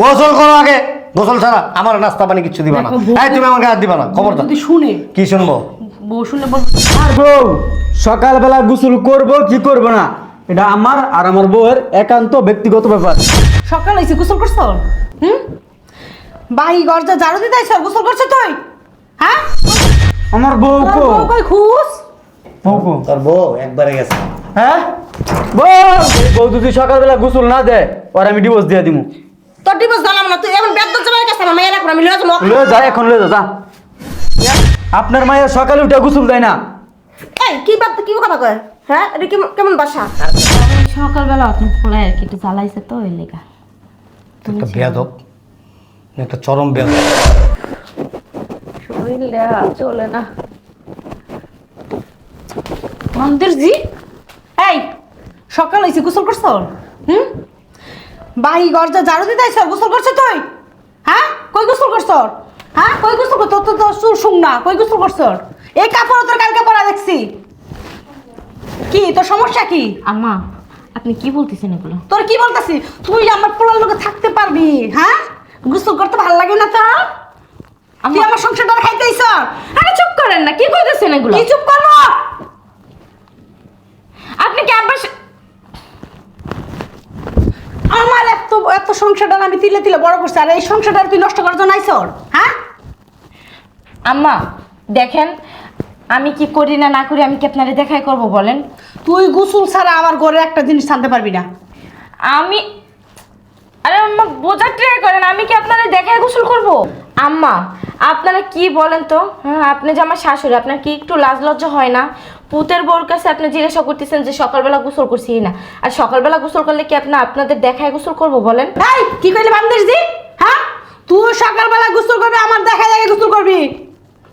গোসল করো আগে। গোসল ছাড়া আমার নাস্তা পানি কিছু দিবা না। এই তুমি আমাকে হাত দিবা না খবর যদি শুনে। কি শুনব? বউ শুনলে বলবে আর বউ সকালবেলা গোসল করব কি করব না? এটা আমার আর আমার বউয়ের একান্ত ব্যক্তিগত ব্যাপার। সকাল হয়েছে গোসল করছ? হুম? বাহি গরজা ঝাড়ু দিতে আইছ গোসল করছ তুই? হ্যাঁ? আমার বউ কো? বউ কই খুশ? বউ কো? তোর বউ একবারে গেছে। হ্যাঁ? বউ বউ যদি সকালবেলা গোসল না দেয় ওর আমি ডিভোর্স দিয়ে দিমু। তোর ডিভোর্স জানাম না তুই এখন বেদ জমাই গেছে আমার এখন আমি লয়ে যাব। লয়ে যা এখন লয়ে যা যা। আপনার মায়ের সকালে উঠে গোসল দেয় না। এই কি বাদ কি কথা কয়? হ্যাঁ এটা কেমন কেমন বাসা? সকালবেলা আপনি খোলায় আর কি একটু জ্বালাইছে তো ওই লেগা। একটা বেয়াদব একটা চরম বেয়াদব। শরীরটা চলে না। মন্দির জি এই সকাল হয়েছে গোসল করছ? হুম? বাহি গরজা ঝাড়ু দিতে আইছ গোসল করছ তুই? হ্যাঁ? কই গোসল করছ হ্যাঁ? কই গোসল করছ তোর তো সুর শুন না। কই গোসল করছ এই কাপড় তোর কালকে পরা দেখছি। কি তোর সমস্যা কি? আম্মা আপনি কি বলতেছেন এগুলো? তোর কি বলতাছি? তুই আমার পোলার লোকে থাকতে পারবি হ্যাঁ? গোসল করতে ভালো লাগে না তোর? তুই আমার সংসারটা খাইতে আইছ আরে চুপ করেন না কি কইতেছেন এগুলো? কি চুপ করব? আপনি কি আব্বার সা- আমার এত এত সংসারটা আমি তিলে তিলে বড় করছি আর এই সংসারটা তুই নষ্ট করার জন্য আইসর হ্যাঁ? আম্মা দেখেন আমি কি করি না না করি আমি কি আপনারে দেখাই করব বলেন? তুই গোসল ছাড়া আমার ঘরে একটা জিনিস আনতে পারবি না। আমি আরে আম্মা বোঝার ট্রাই করেন আমি কি আপনারা দেখায় গোসল করব? আম্মা আপনারা কি বলেন তো? হ্যাঁ আপনি যে আমার শাশুড়ি আপনার কি একটু লাজ লজ্জা হয় না? পুতের বউর কাছে আপনি জিজ্ঞাসা করতেছেন যে সকালবেলা গোসল করছি না আর সকালবেলা গোসল করলে কি আপনি আপনাদের দেখায় গোসল করব বলেন? এই কি কইলি বান্দিস জি? হ্যাঁ? তুই সকালবেলা গোসল করবি আমার দেখা দেখে গোসল করবি।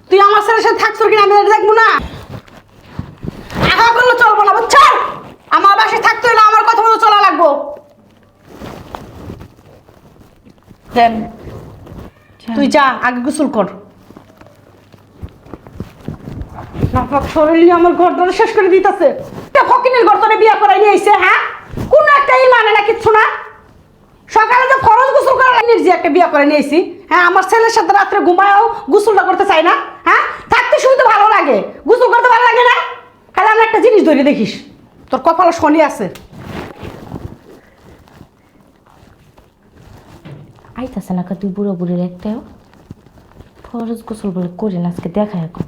তুই আমার ছেলের সাথে থাকছ কিনা আমি এটা দেখব না। আগা করলে চলবো না বুঝছ? আমার বাসায় থাকতে হলে আমার কথা মতো চলা লাগবো। দেন। তুই যা আগে গোসল কর। নাফাক শরীর আমার ঘর শেষ করে দিতেছে। তা ফকিনের ঘর ধরে বিয়া করাই নিয়ে হ্যাঁ? কোন একটা মানে না কিচ্ছু না। সকালে যে ফরজ গোসল করার যে একটা বিয়া করে নিয়েছি হ্যাঁ আমার ছেলের সাথে রাত্রে ঘুমায়ও গোসলটা করতে চাই না হ্যাঁ? থাকতে শুনতে ভালো লাগে, গোসল করতে ভালো লাগে না। খালি আমি একটা জিনিস ধরে দেখিস, তোর কপালে শনি আছে। আইতাছে না তুই বুড়ো বুড়ির একটাও? ফরজ গোসল বলে করি না, আজকে দেখায় এখন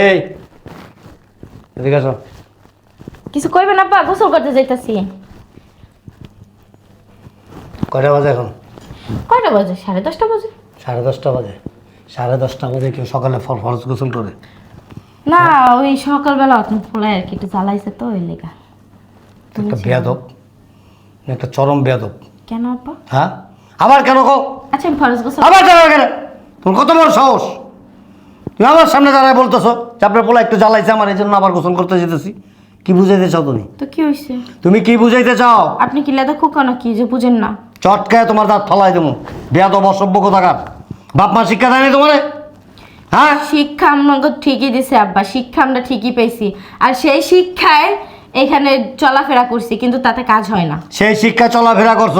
এই এদিকে আসো। কিছু কইবেন আব্বা গোসল করতে যাইতাছি। কয়টা বাজে এখন? কয়টা বাজে? সাড়ে দশটা বাজে। সাড়ে দশটা বাজে। সাড়ে দশটা বাজে কেউ সকালে ফর ফরজ গোসল করে? না ওই সকালবেলা আপনি খোলায় আর কি একটু জ্বালাইছে তো ওই লেগা। একটা বেয়াদব। একটা চরম বেয়াদব। কেন আব্বা? হ্যাঁ? আবার কেন কো আচ্ছা আমি ফরজ গোসল আবার কেন কেন তোর কত বড় সাহস? তুমি আমার সামনে দাঁড়ায় বলতেছো যে আপনার পোলা একটু জ্বালাইছে আমার এই জন্য আবার গোসল করতে যেতেছি। কি বুঝাইতে চাও তুমি? তো কি তুমি কি বুঝাইতে চাও? আপনি কি লেদা খোকা না কি যে বুঝেন না। চটকায় তোমার দাঁত ফালাই দেবো। বেয়াদব অসভ্য কোথাকার? বাপ মা শিক্ষা দেয়নি তোমারে? হ্যাঁ? শিক্ষা ঠিকই দিছে আব্বা। শিক্ষা আমরা ঠিকই পেয়েছি। আর সেই শিক্ষায় এখানে চলাফেরা করছি কিন্তু তাতে কাজ হয় না। সেই শিক্ষা চলাফেরা করছ।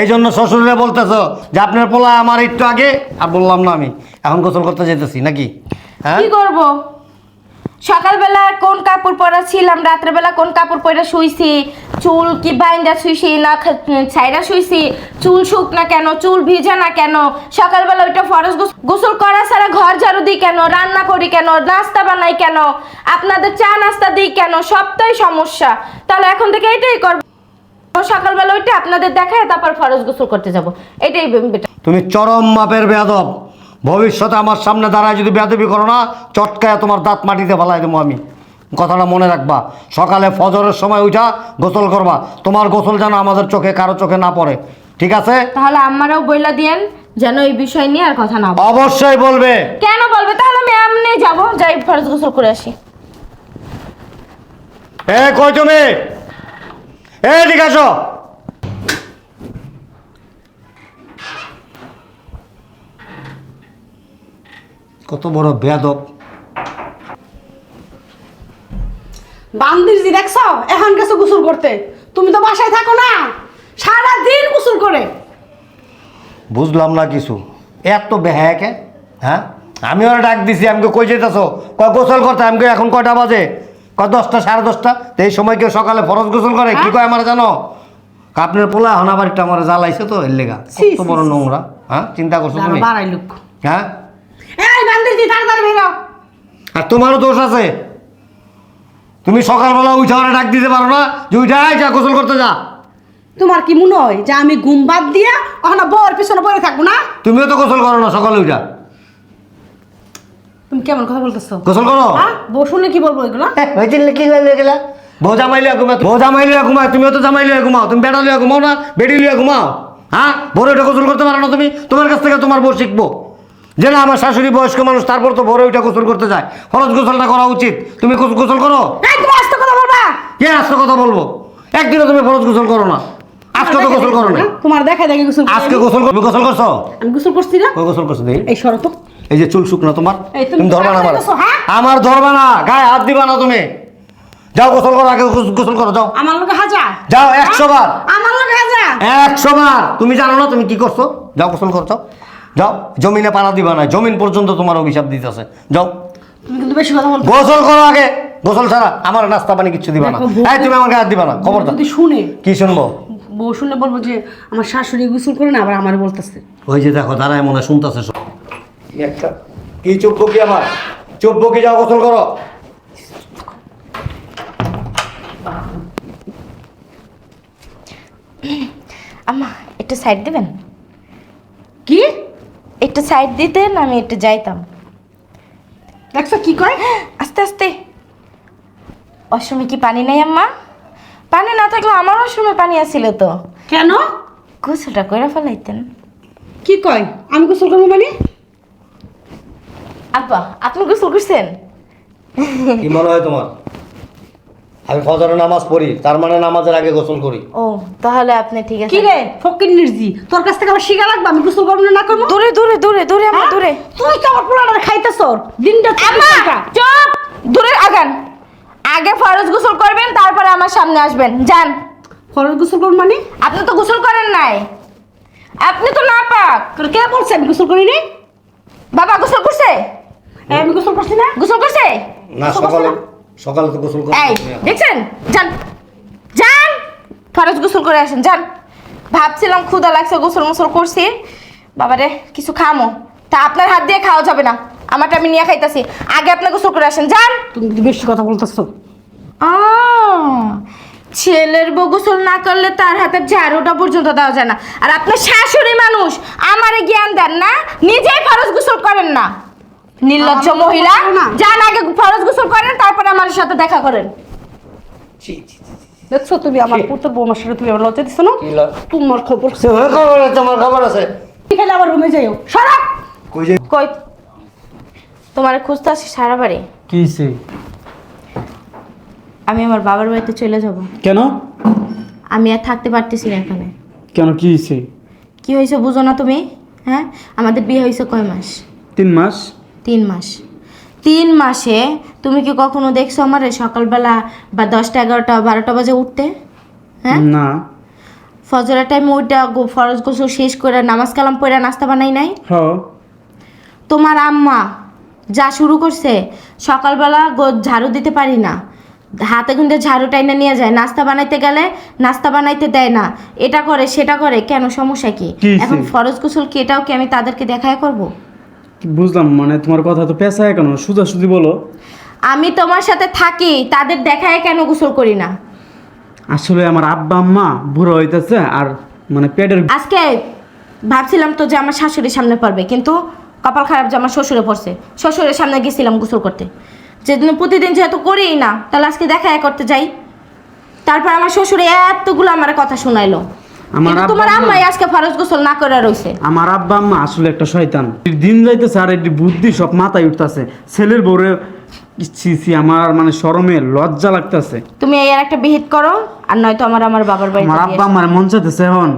এই জন্য শ্বশুরে বলতেছো যে আপনার পোলা আমার একটু আগে আর বললাম না আমি। এখন গোসল করতে যেতেছি নাকি? হ্যাঁ? কি করব? সকালবেলা কোন কাপড় পরা ছিলাম? রাত্রেবেলা কোন কাপড় পরা শুইছি? চুল কি বাইন্দা শুইছি না ছাইরা শুইছি? চুল শুক না কেন? চুল ভিজে না কেন? সকালবেলা ওইটা ফরজ গোসল করা ছাড়া ঘর ঝাড়ু দিই কেন? রান্না করি কেন? নাস্তা বানাই কেন? আপনাদের চা নাস্তা দিই কেন? সবটাই সমস্যা। তাহলে এখন থেকে এটাই করব। সকালবেলা ওইটা আপনাদের দেখায় তারপর ফরজ গোসল করতে যাব। এটাই তুমি চরম মাপের বেয়াদব। ভবিষ্যতে আমার সামনে দাঁড়ায় যদি বেয়াদবি করো না চটকায় তোমার দাঁত মাটিতে ফেলাই দেবো আমি। কথাটা মনে রাখবা। সকালে ফজরের সময় উঠা গোসল করবা। তোমার গোসল যেন আমাদের চোখে কারও চোখে না পড়ে। ঠিক আছে? তাহলে আমারও বইলা দিয়েন যেন এই বিষয় নিয়ে আর কথা না। অবশ্যই বলবে। কেন বলবে? তাহলে আমি এমনি যাব যাই ফরজ গোসল করে আসি। এ কই তুমি? এ ঠিক আছো কত বড় বেয়াদব। বান্দির জি দেখছ? এখন গেছো গোসল করতে। তুমি তো বাসায় থাকো না। সারা দিন গোসল করে। বুঝলাম না কিছু। এত বেহায়াকে হ্যাঁ? আমি ওরা ডাক দিছি আমাকে কই যেতেছো কয় গোসল করতে? আমাকে এখন কয়টা বাজে? কয় দশটা সাড়ে দশটা? তো এই সময় কেউ সকালে ফরজ গোসল করে? কি কয় আমার জানো? আপনার পোলা হনা বাড়িটা আমার জ্বালাইছে তো এর লেগা। কত বড় নোংরা হ্যাঁ? চিন্তা করছ তুমি? বাড়াই লোক। হ্যাঁ? এই বান্দির জি তাড়াতাড়ি বেরো আর তোমারও দোষ আছে। তুমি সকালবেলা উঠে ওরা ডাক দিতে পারো না যে উঠে আয় যা গোসল করতে যা। তোমার কি মনে হয় যে আমি ঘুম বাদ দিয়া কখনো বউর পিছনে পড়ে থাকব না? তুমিও তো গোসল করো না সকালে উঠা। তুমি কেমন কথা বলতেছো? গোসল করো? হ্যাঁ বউ শুনলে কি বলব এগুলো? হয়েছিল কি হয়ে গেলা বউ জামাই লিয়া ঘুমা বউ জামাই লিয়া ঘুমাও তুমিও তো জামাই লিয়া ঘুমাও তুমি বেটা লিয়া ঘুমাও না বেটি লিয়া ঘুমাও হ্যাঁ? ভোরে উঠে গোসল করতে পারো না তুমি তোমার কাছ থেকে তোমার বউ শিখব। যে না আমার শাশুড়ি বয়স্ক মানুষ তারপর তো ভোরে উঠে গোসল করতে যায়। ফরজ গোসলটা করা উচিত। তুমি গোসল করো? আস্তে কথা বলবা? কে আজকে কথা বলব? একদিনও তুমি ফরজ গোসল করো না। আজকে তো গোসল করো না হ্যাঁ? তোমার দেখা দেখে গোসল আজকে গোসল কর- তুমি গোসল করছ? আমি গোসল করছি না। গোসল করছ দেখি। এই সরো তো। এই যে চুল শুকনো তোমার। তুমি তুমি ধরবা না আমার। হ্যাঁ? আমার ধরবা না। গায়ে হাত দিবা না তুমি। যাও গোসল করো আগে গোসল করো যাও। আমার লোকে যাও একশো বার। আমার লোকে হাজার একশো বার। তুমি জানো না তুমি কি করছ? যাও গোসল করছ যাও। জমিনে পাড়া দিবা না জমিন পর্যন্ত তোমার অভিশাপ দিতেছে। যাও। তুমি কিন্তু বেশি কথা বলছো গোসল করো আগে। গোসল ছাড়া আমার নাস্তা পানি কিছু দিবা না। এই তুমি আমাকে হাত দিবা না খবরদার। যদি শুনে কি শুনব? বউ শুনে বলব যে আমার শাশুড়ি গোসল করে না আবার আমার বলতেছে। ওই যে দেখো দাঁড়ায় মনে হয় শুনতেছে সব। একটা কি চুপ কি আমার? চুপ কি যাও গোসল করো? আম্মা একটু সাইড দিবেন? কি? একটু সাইড দিতেন আমি একটু যাইতাম। দেখছ কি কয়? আস্তে আস্তে। অসমে কি পানি নেই আম্মা? পানি না থাকলে আমার অসমে পানি আসছিল তো। কেন? গোসলটা কইরা ফেলাইতেন। কি কয়? আমি গোসল করব মানে? আব্বা আপনি গোসল করছেন? কি মনে হয় তোমার? আমি ফজরের নামাজ পড়ি তার মানে নামাজের আগে গোসল করি। ও তাহলে আপনি ঠিক আছে কি রে ফকির নির্জি তোর কাছ থেকে আবার শিখা লাগবে আমি গোসল করব না না করব? দূরে দূরে দূরে দূরে আম্মা হ্যাঁ? দূরে। তুই তো আমার পোলাটা খাইতেছ দিনটা আম্মা চুপ! দূরে আগান। আগে ফরজ গোসল করবেন তারপরে আমার সামনে আসবেন। যান। ফরজ গোসল করব মানে? আপনি তো গোসল করেন নাই। আপনি তো না পাক তোর কে বলছে আমি গোসল করি নি বাবা গোসল করছে? এই, আমি গোসল করছি না। গোসল করছে? না সকালে না? সকালে তো গোসল করি এই দেখছেন? যান। যান। ফরজ গোসল করে আসেন যান। ভাবছিলাম ক্ষুদা লাগছে গোসল মোসল করছি। বাবারে কিছু খামো। তা আপনার হাত দিয়ে খাওয়া যাবে না। আমারটা আমি নিয়ে খাইতাছি। আগে আপনি গোসল করে আসেন যান। তুমি কিন্তু বেশি কথা বলতেছো? ছেলের বউ গোসল না করলে তার হাতে ঝাড়ুটা পর্যন্ত দেওয়া যায় না। আর আপনার শাশুড়ি মানুষ আমারে জ্ঞান দেন না নিজেই ফরজ গোসল করেন না। নির্লজ্জ মহিলা। যান আগে ফরজ গোসল করেন তারপরে আমার সাথে দেখা করেন। দেখছ তুমি আমার পুত্র বৌমার সাথে তুমি আমার লজ্জা দিছো না? তোমার খবর। খবর আছে আমার খবর আছে। খেলে আবার রুমে যাইও। সারা কই তোমার খুঁজতে আসি সারা বাড়ি। কি হইছে? আমি আমার বাবার বাড়িতে চলে যাব। কেন? আমি আর থাকতে পারতেছি না এখানে। কেন কি হয়েছে কি হয়েছে বুঝো না তুমি? হ্যাঁ? আমাদের বিয়ে হয়েছে কয় মাস? তিন মাস? তিন মাস। তিন মাসে তুমি কি কখনো দেখছ আমার সকালবেলা বা দশটা এগারোটা বারোটা বাজে উঠতে? হ্যাঁ? না। ফজরের টাইমে ওইটা ফরজ গোসল শেষ করে নামাজ কালাম পড়ে নাস্তা বানাই নাই? তোমার আম্মা যা শুরু করছে সকালবেলা গো- ঝাড়ু দিতে পারি না। হাতে গুন্দে ঝাড়ু টাইনা নিয়ে যায়। নাস্তা বানাইতে গেলে নাস্তা বানাইতে দেয় না। এটা করে সেটা করে কেন? সমস্যা কি? এখন ফরজ গোসল কি এটাও কি আমি তাদেরকে দেখায় করব? বুঝলাম মানে তোমার কথা তো পেঁচায় কেন সুজা সুজি বলো। আমি তোমার সাথে থাকি তাদের দেখায় কেন গোসল করি না? আসলে আমার আব্বা আম্মা বুড়ো হইতেছে আর মানে পেটের আজকে ভাবছিলাম তো যে আমার শাশুড়ির সামনে পড়বে কিন্তু কপাল খারাপ যে আমার শ্বশুরে পড়ছে। শ্বশুরের সামনে গেছিলাম গোসল করতে। যেদিন প্রতিদিন যেহেতু করিই না তাহলে আজকে দেখা করতে যাই। তারপর আমার শ্বশুরে এতগুলো আমার কথা শোনাইলো। আমার তোমার আম্মাই আজকে ফরজ গোসল না করে রইছে। আমার আব্বা আম্মা আসলে একটা শয়তান। দিন যাইতেছে আর এটি বুদ্ধি সব মাথায় উঠতেছে। ছেলের বউরে ছি ছি আমার মানে শরমে লজ্জা লাগতেছে। তুমি এই আর একটা বিহিত করো আর নয়তো আমার আমার বাবার বাড়িতে আমার আব্বা আমার মন চাইতেছে এখন।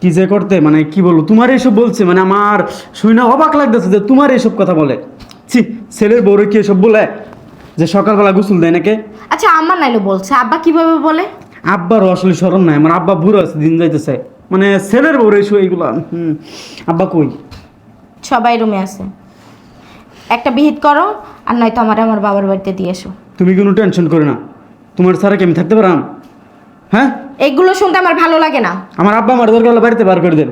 কি যে করতে মানে কি বলব তোমার এইসব বলছে মানে আমার শুনে অবাক লাগতেছে যে তোমার এইসব কথা বলে। ছি ছেলের বউরে কি এসব বলে? যে সকালবেলা গোসল দেয় নাকি? আচ্ছা আমার নাইলে বলছে আব্বা কীভাবে বলে? আব্বারও আসলে স্মরণ নাই আমার আব্বা বুড়ো আছে দিন যাইতেছে। মানে ছেলের বউ এসো এইগুলা হুম। আব্বা কই? সবাই রুমে আছে। একটা বিহিত করো আর নয়তো আমার আমার বাবার বাড়িতে দিয়ে এসো। তুমি কোনো টেনশন করো না। তোমার ছাড়া কি আমি থাকতে পারাম হ্যাঁ? এগুলো শুনতে আমার ভালো লাগে না। আমার আব্বা আমার দরকার হলে বাড়িতে বার করে দেন।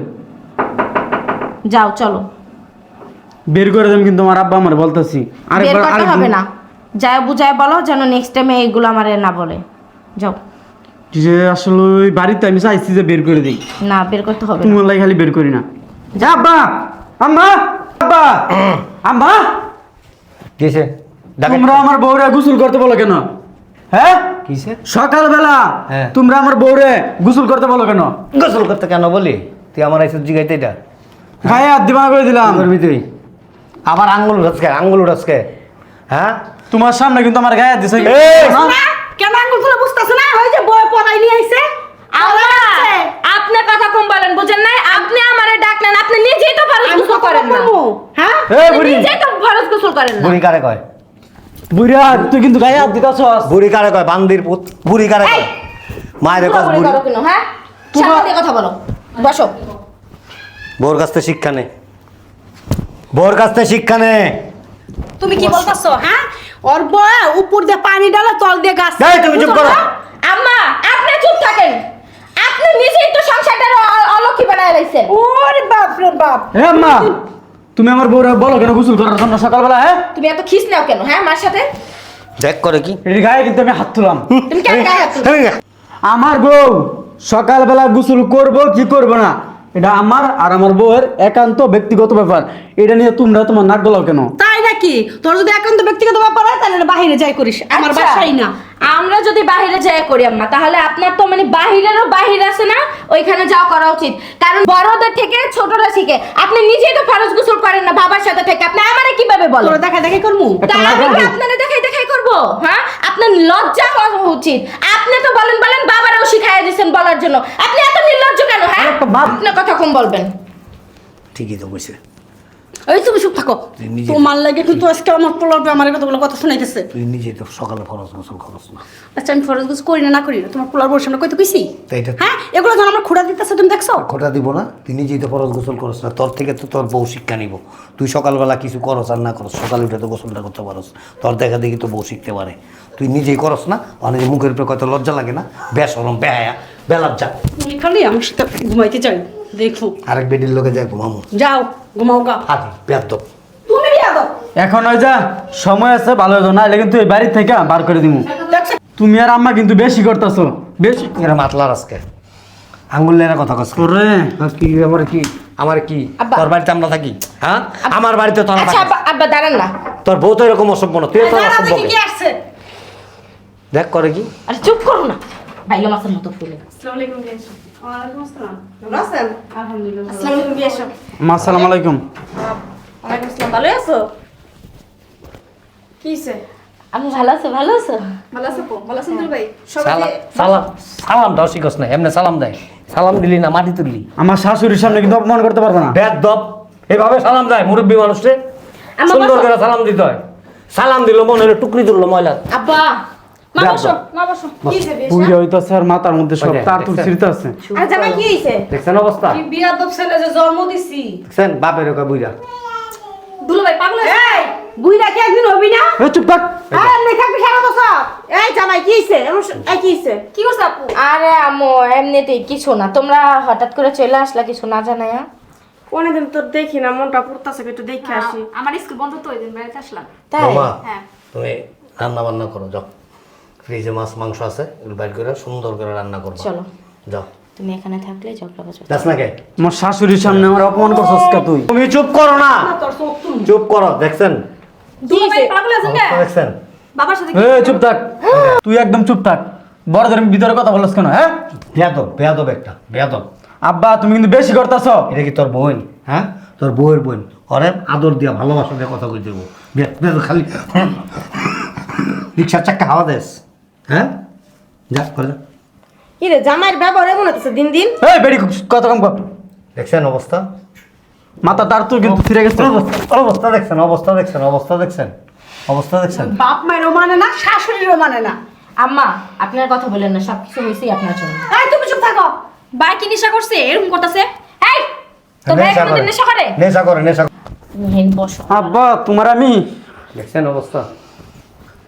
যাও চলো। বের করে দেন কিন্তু আমার আব্বা আমার বলতেছি। বের আরেকবার হবে না। যায় বুঝায় বলো যেন নেক্সট টাইমে এইগুলো আমার না বলে। যাও। যে আসলে ওই বাড়িতে আমি চাইছি যে বের করে দিই। না বের করতে হবে না। লাই খালি বের করি না। যা আব্বা! আম্মা! আব্বা! আম্মা! কিসে? তোমরা আমার বউরে গোসল করতে বলো কেন? হ্যাঁ? কিসে? সকালবেলা হ্যাঁ। তোমরা আমার বউরে গোসল করতে বলো কেন? গোসল করতে কেন বলি? তুই আমার আইসে জিগাইতে এটা। গায়ে হাত দিমা করে দিলাম। কি করবি তুই? আবার আঙ্গুল উঠাসকে আঙ্গুল উঠাসকে। হ্যাঁ? তোমার সামনে কিন্তু আমার গায়ে হাত দিছে। এই! কেন আঙ্গুল তুলে বুঝতেছে না? ওই যে বই পড়াই নিয়ে আইছে? আপনি কথা কম বলেন বুঝেন নাই? আপনি আমারে ডাকলেন আপনি নিজেই তো ফরজ গোসল করেন না। হ্যাঁ? এ আপনি বুড়ি। নিজেই তো ফরজ গোসল করেন না। বুড়ি কারে কয়? বুড়া তুই কিন্তু গায়ে হাত দিতেছস। বুড়ি কারে কয়? বান্দির পুত। বুড়ি কারে কয়? মায়ের কাজ বুড়ি হ্যাঁ? তোমার- কথা বলো। বসো। বউর কাছ থেকে শিক্ষা নে। বউর কাছ থেকে শিক্ষা নে। তুমি কি বলতেছো হ্যাঁ? ওর উপর দিয়ে পানি ডালো তল দিয়ে গাছ তুমি চুপ করো। আম্মা আপনি চুপ থাকেন। আপনি নিজেই তো সংসারটা অলক্ষী বানায় রাখছেন। ওরে বাপ রে বাপ। আম্মা তুমি আমার বউরে বলো কেন গোসল করার জন্য সকালবেলা হ্যাঁ তুমি এত খিস নাও কেন হ্যাঁ মার সাথে? দেখ করে কি। এর গায়ে কিন্তু আমি হাত তুলাম। তুমি কেন গায়ে হাত? আমার বউ সকালবেলা গোসল করব কি করব না? এটা আমার আর আমার বউয়ের একান্ত ব্যক্তিগত ব্যাপার। এটা নিয়ে তোমরা তোমার নাক গলাও কেন? নাকি তোর যদি একান্ত ব্যক্তিগত ব্যাপার হয় তাহলে বাইরে যাই করিস। আমার আচ্ছা, বাসাই না। আমরা যদি বাইরে যাই করি আম্মা তাহলে আপনার তো মানে বাহিরেরও বাহির আছে না? ওইখানে যাওয়া করা উচিত। কারণ বড়দের থেকে ছোটরা শিখে। আপনি নিজেই তো ফরজ গোসল করেন না বাবার সাথে থেকে। আপনি আমারে কীভাবে বলেন? তোরা দেখা দেখে করমু? একটা তা আমি কি। আপনারা দেখাই দেখাই করব হ্যাঁ? আপনার লজ্জা হওয়া উচিত। আপনি তো বলেন বলেন বাবারাও শিখাইয়া দিয়েছেন বলার জন্য। আপনি এত নির্লজ্জ কেন হ্যাঁ? একটা বাপ- আপনি কথা কম বলবেন। ঠিকই তো কইছে। ওই তুমি চুপ থাকো। তুই নিজে- তোমার লাগে কিন্তু আজকে আমার পোলার আমার কতগুলো কথা শোনাইতেছে। তুই নিজে তো সকালে ফরজ গোসল করস না। আচ্ছা আমি ফরজ গুজ করি না না করি না? তোমার পোলার বউর সামনে কইতে কইছি? তো এটা হ্যাঁ এগুলো যখন আমার খুঁড়া দিতেছে তুমি দেখছ? খোটা দিব না তুই নিজেই তো ফরজ গোসল করস না তোর থেকে তো তোর বউ শিক্ষা নিব। তুই সকালবেলা কিছু করস আর না করস সকালে উঠে তো গোসলটা করতে পারস। তোর দেখা দেখি তো বউ শিখতে পারে। তুই নিজেই করস না অনেক মুখের উপরে কত লজ্জা লাগে না? বেসরম বেহায়া বেলাজ্জা তুমি খালি আমার সাথে ঘুমাইতে চাই দেখো। আরেক বেডির লোকে যায় ঘুমামু। যাও। ঘুমাও গা। তুমি এখন ওই যা সময় আছে ভালো হতো না এলে কিন্তু এই বাড়ির থেকে বার করে দিমু। তুমি আর আম্মা কিন্তু বেশি করতেছো। বেশি এরা মাতলার আজকে। আঙ্গুল লেনা কথা কস ওরে। কি আমার কি আমার কি? তোর বাড়িতে আমরা থাকি? হ্যাঁ? আমার বাড়িতে তোর আচ্ছা আব্বা দাঁড়ান না। তোর বউ তো এরকম অসভ্য না। তুই তো দাঁড়া, অসভ্য কি আসছে। দেখ করে কি। আরে চুপ করো না। ভাইলো মাছের মতো ফুলে। আসসালাম আলহামদুলিল্লাহ আসসালামু। আলাইকুম বিয়ে এসো মা সালাম আলাইকুম। ওয়ালাইকুম আসসালাম ভালো আছো? কি আমি ভালো আছো ভালো আছো? ভালো আছো ভালো আছেন ভাই? সবাই সালাম সালাম সালাম দাও শিখস না এমনি সালাম দেয়। সালাম দিলি না মাটি তুললি। আমার শাশুড়ির সামনে কিন্তু অপমান করতে পারবে না। বেদ দপ এভাবে সালাম দেয় মুরব্বী মানুষে সুন্দর করে সালাম দিতে হয়। সালাম দিল মনে হলো টুকরি তুললো ময়লা। আব্বা! আর মাথার মধ্যে সব তার তুর দেখছেন? আছে। আর জামাই কি হইছে? দেখছেন অবস্থা? কি বিয়া দব ছেলে যে জন্ম দিছি। দেখছেন? বাপের ওকে বুঝা দুলা ভাই পাগল বুইরা কি একদিন হবি না? এ চুপ থাক। এই লেখা কি সারা বছর। এই জামাই কি হইছে? এই কি হইছে? কি করছে আপু? আরে আম্মু এমনিতেই কিছু না। তোমরা হঠাৎ করে চলে আসলা কিছু না জানায়া? অনেকদিন তো দেখি না মনটা পড়তাছে একটু দেখে আসি। আমার স্কুল বন্ধ তো ওই দিন বাড়িতে আসলাম। তাই? হ্যাঁ। তুমি রান্না বান্না করো যাও। ফ্রিজে মাছ মাংস আছে এগুলো বাইর করে সুন্দর করে রান্না করো চলো। যাও। তুমি এখানে থাকলে ঝগড়া বাজা যাস না কে? আমার শাশুড়ির সামনে আমার অপমান করছস কা তুই? তুমি চুপ করো না। চুপ করো দেখছেন? দেখছেন? বাবার সাথে এ চুপ থাক। তুই একদম চুপ থাক। বড় ধরে ভিতরে কথা বলছ কেন হ্যাঁ? বেয়াদব বেয়াদব একটা বেয়াদব। আব্বা তুমি কিন্তু বেশি করতেছ। এটা কি তোর বোন? হ্যাঁ? তোর বউয়ের বোন। অরে আদর দিয়া ভালোবাসা দিয়ে কথা কই দেবো খালি রিক্সার চাক্কা হাওয়া দেস। হ্যাঁ? যা করে যা। কি রে জামাইয়ের ব্যবহার এমন হচ্ছে দিন দিন। এই বেড়ি কত কম কর। দেখছেন অবস্থা? মাথা তার তুই কিন্তু ফিরে গেছে। অবস্থা দেখছেন অবস্থা দেখছেন অবস্থা দেখছেন অবস্থা দেখছেন। বাপ মায়েরও মানে না শাশুড়িরও মানে না। আম্মা আপনার কথা বলেন না সব কিছু হয়েছেই আপনার জন্য। এই তুমি চুপ থাকো। ভাই কি নেশা করছে? এরকম করতেছে? এই তোর ভাই নেশা কোনদিন নেশা করে? নেশা করে নেশা করে। বসো। আব্বা তোমার আমি। দেখছেন অবস্থা?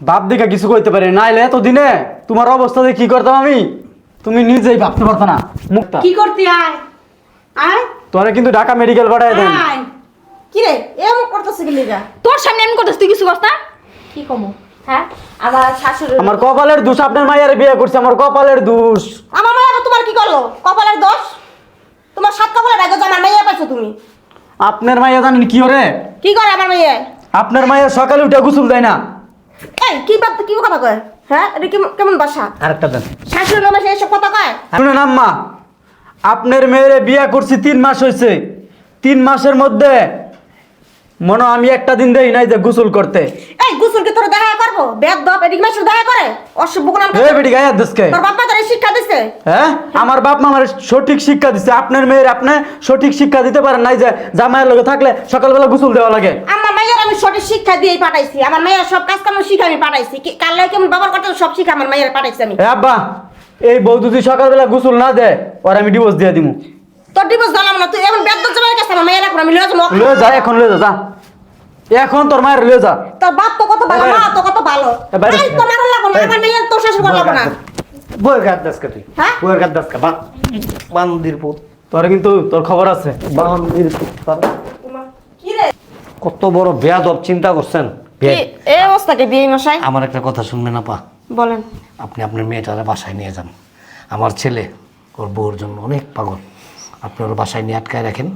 বাপ দেখে কিছু কইতে পারি নাইলে এত দিনে তোমার অবস্থা দেখে কি করতাম আমি? তুমি নিজেই ভাবতে পারতো না মুক্তা। কি করতে আয়? আয়? তোরা কিন্তু ঢাকা মেডিকেল পাঠায় দেন। আয়। কি রে এমন করতেছে কি লিগা? তোর সামনে এমন করতেছ তুই কিছু করছ না? কি কমো? হ্যাঁ? আমার শাশুড়ি আমার কপালের দোষ আপনার মায়ের বিয়ে করছে আমার কপালের দোষ। আমার মায়ের তোমার কি করল? কপালের দোষ? তোমার সাত কপালের আগে আমার মাইয়া পাইছো তুমি। আপনার মাইয়া জানেন কি করে কি করে আমার মাইয়া? আপনার মায়ের সকালে উঠে গোসল দেয় না। এই কি বাদ কি কথা কয়? হ্যাঁ এটা কেমন- কেমন বাসা? আরেকটা দেন। শাশুড়ি নামে সে এসব কথা কয়? শুনুন আম্মা আপনার মেয়ের বিয়া করছি তিন মাস হয়েছে তিন মাসের মধ্যে মনে আমি একটা দিন দেই নাই যে গোসল করতে। এই গুসুল কি তোর দেখা করব? বেদ বাপ এদিকে মাসুর দেখা করে? অসভ্য কোন এ বেটি গায়ে দেশকে। তোর বাপ মা তোর শিক্ষা দিছে? হ্যাঁ? আমার বাপ মা আমার সঠিক শিক্ষা দিচ্ছে আপনার মেয়ের আপনি সঠিক শিক্ষা দিতে পারেন নাই যে জামাইয়ের লগে থাকলে সকালবেলা গোসল দেওয়া লাগে। আমার মাইয়ার আমি সঠিক শিক্ষা দিয়েই পাঠাইছি। আমার মাইয়ার সব কাজ কাম শিক্ষা আমি পাঠাইছি। কি কাল কেমন ব্যবহার করতে হবে সব শিক্ষা আমার মাইয়ার পাঠাইছি আমি। আব্বা এই বউ যদি সকালবেলা গোসল না দেয় ওর আমি ডিভোর্স দিয়ে দিমু। তোর ডিভোর্স জানাম না তুই বেদ জমার কাছে আমার আমি লয়ে যাব। লয়ে যা এখন লয়ে যা যা। এখন তোর মায়ের লয়ে যা। তোর বাপ তো কত ভালো মা তো কত ভালো। তো লাগবো না আমার মাইয়ার তোর শ্বশুর লাগবো না। বইয়ের হ্যাঁ? বইয়ের গাছ দাসকে বান্দির পুত। তোর কিন্তু তোর খবর আছে। বান্দির পুত তার কি রে? কত বড় বেয়াদব চিন্তা করছেন? কি এই অবস্থাকে বিয়ে মশাই? আমার একটা কথা শুনবেন আপা। বলেন। আপনি আপনার মেয়েটারে বাসায় নিয়ে যান। আমার ছেলে ওর বউর জন্য অনেক পাগল। আপনি ওর বাসায় নিয়ে আটকায় রাখেন।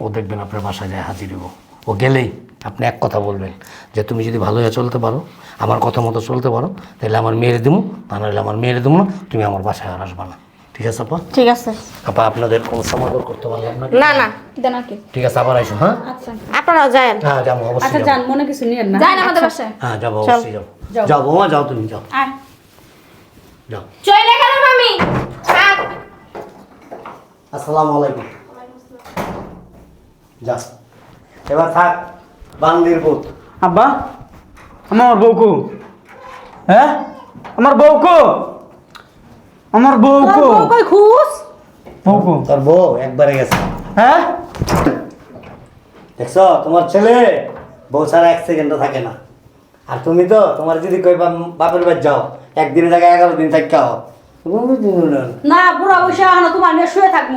ও দেখবেন আপনার বাসায় যায় হাজির হব। ও গেলেই আপনি এক কথা বলবেন যে তুমি যদি ভালো হয়ে চলতে পারো আমার কথা মতো চলতে পারো তাহলে আমার মেয়েরে দেবো তা নাহলে আমার মেয়েরে দেবো না তুমি আমার বাসায় আর আসবা না। ঠিক আছে আপা? ঠিক আছে। আপা আপনাদের কোনো সমাদর করতে পারলাম না না না দেন আর কি। ঠিক আছে আবার আইসো হ্যাঁ? আপনারা যায়েন। হ্যাঁ যাব অবশ্যই আচ্ছা যাব। যান মনে কিছু নিয়েন না। যাই না আমাদের বাসায়। হ্যাঁ যাব অবশ্যই যাব। যাও। বৌমা যাও তুমি যাও। আয়। যাও। চলে গেল মামি থাক আসসালামু আলাইকুম। যা এবার থাক বান্দির পুত। আব্বা আমার বউকু। হ্যাঁ? আমার বউকু? আমার বউকু। কই খুশ? বউকু। তোর বউ একবারে গেছে। হ্যাঁ? দেখছ তোমার ছেলে বউ ছাড়া এক সেকেন্ডও থাকে না। আর তুমি তো তোমার যদি কই বাপের বাড়ি যাও একদিনের জায়গায় এগারো দিন থাকাও না বুড়া বসে এখন তোমার নিয়ে শুয়ে থাকব